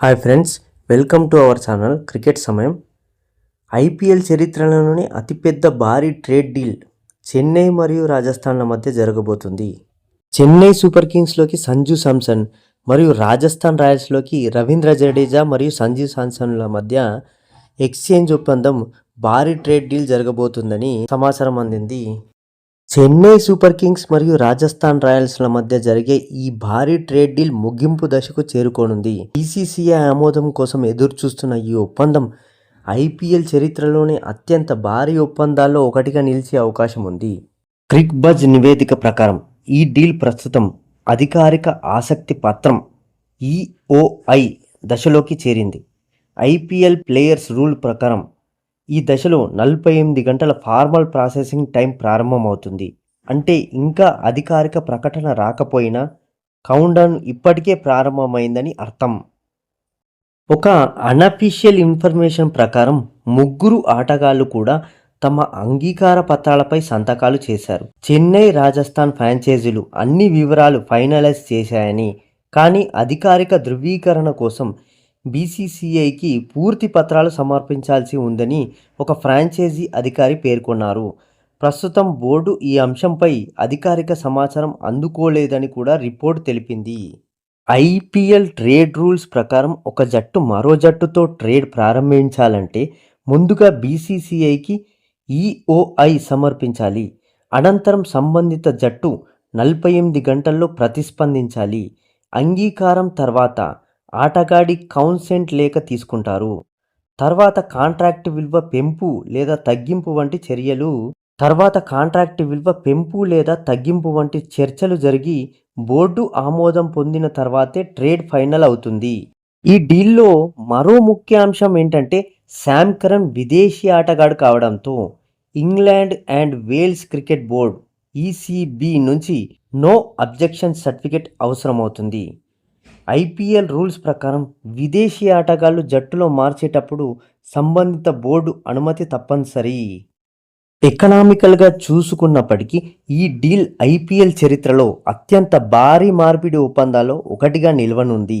Hi friends welcome to our channel cricket సమయం. IPL చరిత్రలోని అతిపెద్ద భారీ ట్రేడ్ డీల్ చెన్నై మరియు రాజస్థాన్ల మధ్య జరగబోతుంది. చెన్నై సూపర్ కింగ్స్లోకి సంజు సామ్సన్ మరియు రాజస్థాన్ రాయల్స్లోకి రవీంద్ర జడేజా మరియు సంజు సామ్సన్ల మధ్య ఎక్స్చేంజ్ ఒప్పందం భారీ ట్రేడ్ డీల్ జరగబోతుందని సమాచారం అందింది. చెన్నై సూపర్ కింగ్స్ మరియు రాజస్థాన్ రాయల్స్ల మధ్య జరిగే ఈ భారీ ట్రేడ్ డీల్ ముగింపు దశకు చేరుకోనుంది. బీసీసీఐ ఆమోదం కోసం ఎదురు చూస్తున్న ఈ ఒప్పందం ఐపీఎల్ చరిత్రలోనే అత్యంత భారీ ఒప్పందాల్లో ఒకటిగా నిలిచే అవకాశం ఉంది. క్రిక్ బజ్ నివేదిక ప్రకారం ఈ డీల్ ప్రస్తుతం అధికారిక ఆసక్తి పత్రం ఈఓఐ దశలోకి చేరింది. ఐపీఎల్ ప్లేయర్స్ రూల్ ప్రకారం ఈ దశలో నలభై ఎనిమిది గంటల ఫార్మల్ ప్రాసెసింగ్ టైం ప్రారంభమవుతుంది. అంటే ఇంకా అధికారిక ప్రకటన రాకపోయినా కౌంట్డౌన్ ఇప్పటికే ప్రారంభమైందని అర్థం. ఒక అనఫీషియల్ ఇన్ఫర్మేషన్ ప్రకారం ముగ్గురు ఆటగాళ్ళు కూడా తమ అంగీకార పత్రాలపై సంతకాలు చేశారు. చెన్నై రాజస్థాన్ ఫ్రాంచైజీలు అన్ని వివరాలు ఫైనలైజ్ చేశాయని కానీ అధికారిక ధృవీకరణ కోసం బీసీసీఐకి పూర్తి పత్రాలు సమర్పించాల్సి ఉందని ఒక ఫ్రాంచైజీ అధికారి పేర్కొన్నారు. ప్రస్తుతం బోర్డు ఈ అంశంపై అధికారిక సమాచారం అందుకోలేదని కూడా రిపోర్ట్ తెలిపింది. ఐపీఎల్ ట్రేడ్ రూల్స్ ప్రకారం ఒక జట్టు మరో జట్టుతో ట్రేడ్ ప్రారంభించాలంటే ముందుగా బీసీసీఐకి ఈఓఐ సమర్పించాలి. అనంతరం సంబంధిత జట్టు నలభై ఎనిమిది గంటల్లో ప్రతిస్పందించాలి. అంగీకారం తర్వాత ఆటగాడి కౌన్సెంట్ లేఖ తీసుకుంటారు. తర్వాత కాంట్రాక్ట్ విలువ పెంపు లేదా తగ్గింపు వంటి చర్యలు తర్వాత కాంట్రాక్ట్ విలువ పెంపు లేదా తగ్గింపు వంటి చర్చలు జరిగి బోర్డు ఆమోదం పొందిన తర్వాతే ట్రేడ్ ఫైనల్ అవుతుంది. ఈ డీల్లో మరో ముఖ్య అంశం ఏంటంటే శామ్ కరణ్ విదేశీ ఆటగాడు కావడంతో England and Wales cricket board ECB నుంచి నో అబ్జెక్షన్ సర్టిఫికెట్ అవసరమవుతుంది. ఐపీఎల్ రూల్స్ ప్రకారం విదేశీ ఆటగాళ్ళు జట్టులో మార్చేటప్పుడు సంబంధిత బోర్డు అనుమతి తప్పనిసరి. ఎకనామికల్గా చూసుకున్నప్పటికీ ఈ డీల్ ఐపీఎల్ చరిత్రలో అత్యంత భారీ మార్పిడి ఒప్పందాల్లో ఒకటిగా నిలవనుంది.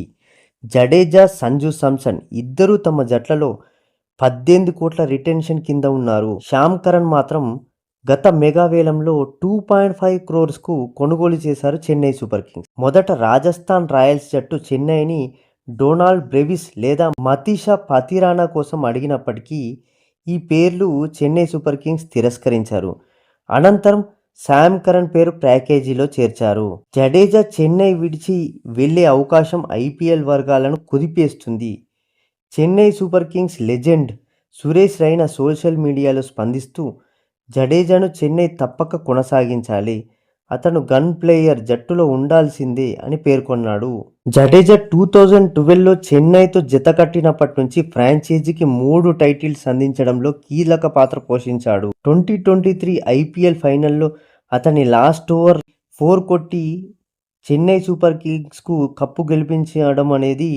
జడేజా సంజు సామ్సన్ ఇద్దరూ తమ జట్లలో పద్దెనిమిది కోట్ల రిటెన్షన్ కింద ఉన్నారు. శ్యామ్ కరణ్ మాత్రం గత మెగావేలంలో టూ పాయింట్ ఫైవ్ క్రోర్స్కు కొనుగోలు చేశారు చెన్నై సూపర్ కింగ్స్. మొదట రాజస్థాన్ రాయల్స్ జట్టు చెన్నైని డొనాల్డ్ బ్రెవిస్ లేదా మతీషా పతిరాణా కోసం అడిగినప్పటికీ ఈ పేర్లు చెన్నై సూపర్ కింగ్స్ తిరస్కరించారు. అనంతరం శామ్ కరణ్ పేరు ప్యాకేజీలో చేర్చారు. జడేజా చెన్నై విడిచి వెళ్ళే అవకాశం ఐపీఎల్ వర్గాలను కుదిపేస్తుంది. Chennai super kings legend Suresh Raina social మీడియాలో స్పందిస్తూ జడేజాను చెన్నై తప్పక కొనసాగించాలి. అతను గన్ ప్లేయర్ జట్టులో ఉండాల్సిందే అని పేర్కొన్నాడు. జడేజా టూ థౌజండ్ ట్వెల్వ్లో చెన్నైతో జత కట్టినప్పటి నుంచి ఫ్రాంచైజీకి మూడు టైటిల్స్ అందించడంలో కీలక పాత్ర పోషించాడు. ట్వంటీ ట్వంటీ త్రీ ఐపీఎల్ ఫైనల్లో అతని లాస్ట్ ఓవర్ ఫోర్ కొట్టి చెన్నై సూపర్ కింగ్స్కు కప్పు గెలిపించడం అనేది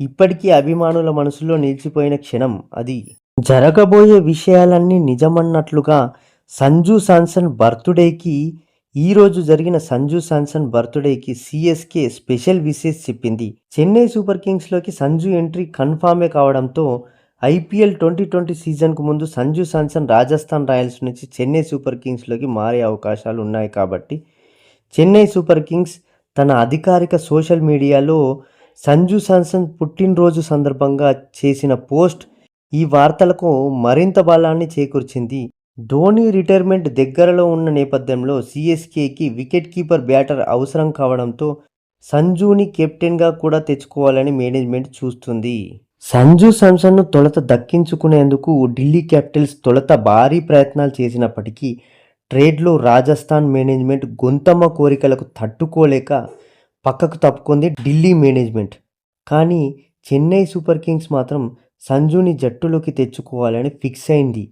ఇప్పటికీ అభిమానుల మనసులో నిలిచిపోయిన క్షణం అది. జరగబోయే విషయాలన్నీ నిజమన్నట్లుగా సంజు శాంసన్ బర్త్డేకి ఈరోజు జరిగిన సంజు శాంసన్ బర్త్డేకి సిఎస్కే స్పెషల్ విషెస్ చెప్పింది. చెన్నై సూపర్ కింగ్స్లోకి సంజు ఎంట్రీ కన్ఫామే కావడంతో ఐపీఎల్ ట్వంటీ ట్వంటీ సీజన్కు ముందు సంజు శాంసన్ రాజస్థాన్ రాయల్స్ నుంచి చెన్నై సూపర్ కింగ్స్లోకి మారే అవకాశాలు ఉన్నాయి కాబట్టి చెన్నై సూపర్ కింగ్స్ తన అధికారిక సోషల్ మీడియాలో సంజు శాంసన్ పుట్టినరోజు సందర్భంగా చేసిన పోస్ట్ ఈ వార్తలకు మరింత బలాన్ని చేకూర్చింది. ధోని రిటైర్మెంట్ దగ్గరలో ఉన్న నేపథ్యంలో సిఎస్కేకి వికెట్ కీపర్ బ్యాటర్ అవసరం కావడంతో సంజుని కెప్టెన్గా కూడా తెచ్చుకోవాలని మేనేజ్మెంట్ చూస్తుంది. సంజు సామ్సన్ను తొలత దక్కించుకునేందుకు ఢిల్లీ క్యాపిటల్స్ తొలత భారీ ప్రయత్నాలు చేసినప్పటికీ ట్రేడ్లో రాజస్థాన్ మేనేజ్మెంట్ గొంతమ్మ కోరికలకు తట్టుకోలేక పక్కకు తప్పుకుంది ఢిల్లీ మేనేజ్మెంట్. కానీ చెన్నై సూపర్ కింగ్స్ మాత్రం సంజుని జట్టులోకి తెచ్చుకోవాలని ఫిక్స్ అయింది.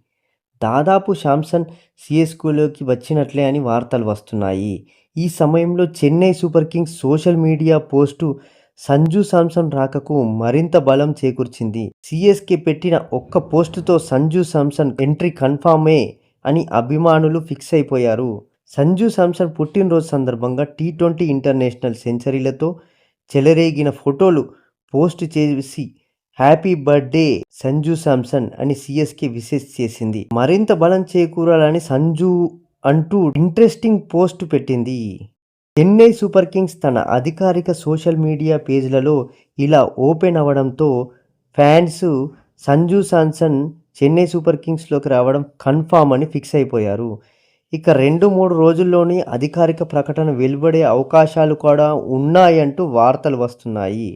దాదాపు శాంసన్ సిఎస్కోలోకి వచ్చినట్లే అని వార్తలు వస్తున్నాయి. ఈ సమయంలో Chennai super kings social media post Sanju Samson రాకకు మరింత బలం చేకూర్చింది. సిఎస్కే పెట్టిన ఒక్క పోస్టుతో సంజు సామ్సన్ ఎంట్రీ కన్ఫామే అని అభిమానులు ఫిక్స్ అయిపోయారు. సంజు సామ్సన్ పుట్టినరోజు సందర్భంగా టీ ట్వంటీ ఇంటర్నేషనల్ సెంచరీలతో చెలరేగిన ఫోటోలు పోస్ట్ చేసి హ్యాపీ బర్త్డే సంజు సామ్సన్ అని సిఎస్కే విశేష్ చేసింది. మరింత బలం చేకూరాలని సంజు అంటూ ఇంట్రెస్టింగ్ పోస్ట్ పెట్టింది. చెన్నై సూపర్ కింగ్స్ తన అధికారిక సోషల్ మీడియా పేజ్లలో ఇలా ఓపెన్ అవ్వడంతో ఫ్యాన్స్ సంజు సామ్సన్ చెన్నై సూపర్ కింగ్స్లోకి రావడం కన్ఫామ్ అని ఫిక్స్ అయిపోయారు. ఇక రెండు మూడు రోజుల్లోనే అధికారిక ప్రకటన వెలువడే అవకాశాలు కూడా ఉన్నాయంటూ వార్తలు వస్తున్నాయి.